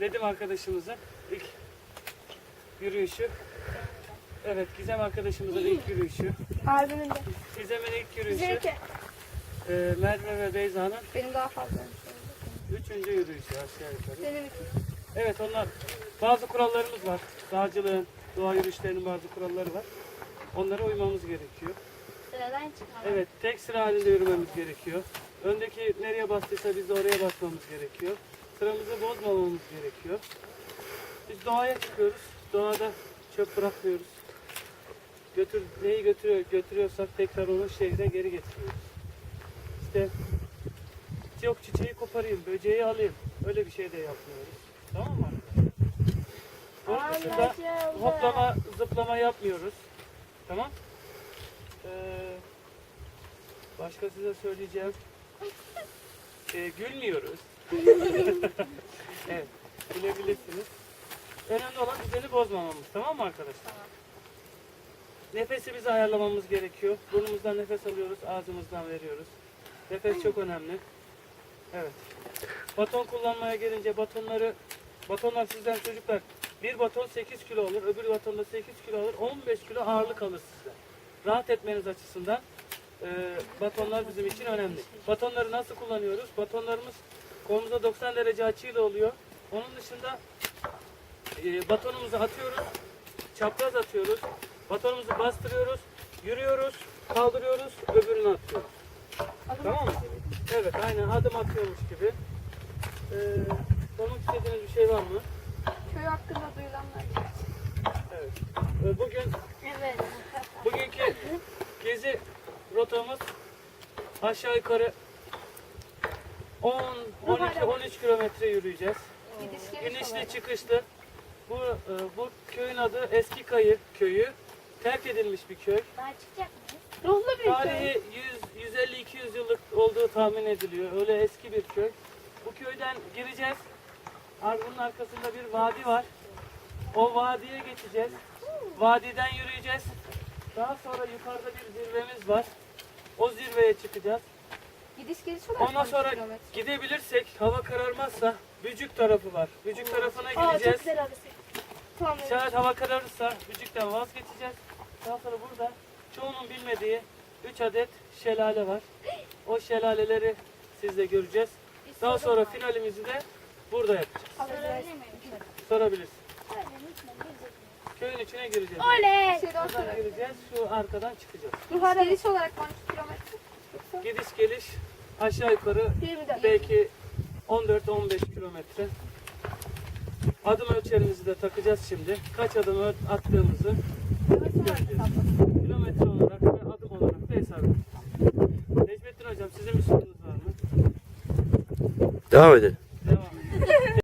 Nedim arkadaşımızın ilk yürüyüşü. Evet Gizem arkadaşımızın ilk yürüyüşü. Abimin de. Gizem'in ilk yürüyüşü. Bizimki. Ee, Merve ve Beyza'nın Benim daha fazla. üçüncü yürüyüşü aşağı yukarı. Benim iki. Evet onlar bazı kurallarımız var. Dağcılığın, doğa yürüyüşlerinin bazı kuralları var. Onlara uymamız gerekiyor. Sıradan çıkalım. Evet tek sıra halinde yürümemiz gerekiyor. Öndeki nereye bastıysa biz de oraya basmamız gerekiyor. Sıramızı bozmamamız gerekiyor. Biz doğaya çıkıyoruz. Doğada çöp bırakmıyoruz. Götür, neyi götürüyor, götürüyorsak tekrar onu şehre geri getiriyoruz. İşte yok çiçeği koparayım, böceği alayım. Öyle bir şey de yapmıyoruz. Tamam mı? Onun dışında hoplama, zıplama yapmıyoruz. Tamam? Ee, başka size söyleyeceğim. Ee, gülmüyoruz. Evet, gülebilirsiniz. Önemli olan düzeni bozmamamız. Tamam mı arkadaşlar? Nefesimizi ayarlamamız gerekiyor. Burnumuzdan nefes alıyoruz, ağzımızdan veriyoruz. Nefes çok önemli. Evet. Baton kullanmaya gelince batonları, batonlar sizden çocuklar bir baton 8 kilo olur, öbür baton da 8 kilo olur, 15 kilo ağırlık alır sizden. Rahat etmeniz açısından e, batonlar bizim için önemli. Batonları nasıl kullanıyoruz? Batonlarımız kolumuza 90 derece açıyla oluyor. Onun dışında e, batonumuzu atıyoruz, çapraz atıyoruz, batonumuzu bastırıyoruz, yürüyoruz, kaldırıyoruz, öbürünü atıyoruz. Tamam mı? Evet, aynen adım atıyormuş gibi. Ee, sormak istediğiniz bir şey var mı? Köy hakkında duyulanlar. Evet. Ee, bugün Evet. bugünkü gezi rotamız aşağı yukarı 10 12 13 kilometre yürüyeceğiz. İnişli çıkışlı. Bu e, bu köyün adı Eski Kayı köyü. Terk edilmiş bir köy. Daha çıkacak mıyız? Ruhlu bir köy. Tarihi 100 150 200 yıllık olduğu tahmin ediliyor. Öyle eski bir köy. Bu köyden gireceğiz. Bunun arkasında bir vadi var. O vadiye geçeceğiz. Vadiden yürüyeceğiz. Daha sonra yukarıda bir zirvemiz var. O zirveye çıkacağız. Gidiş geliş olarak Ondan 12 sonra kilometre. gidebilirsek hava kararmazsa Bücük tarafı var. Bücük tarafına Aa çok gideceğiz. güzel arası. Tamam. evet. Şayet hava kararırsa Bücük'ten vazgeçeceğiz. Daha sonra burada çoğunun bilmediği 3 adet şelale var. O şelaleleri siz de göreceğiz. Daha sonra finalimizi de burada yapacağız. Alacağız. Sorabilirsin. Köyün içine gireceğiz. Oley. Şey daha Buradan sonra. gireceğiz, şu arkadan çıkacağız. Gidiş geliş olarak 12 kilometre. Yoksa Gidiş geliş aşağı yukarı 24. belki 14-15 kilometre. Adım ölçerimizi de takacağız şimdi. Kaç adım attığımızı göreceğiz. Kilometre olarak ve adım olarak da hesap edeceğiz. Necmettin Hocam sizin bir sorunuz var mı? Devam edelim.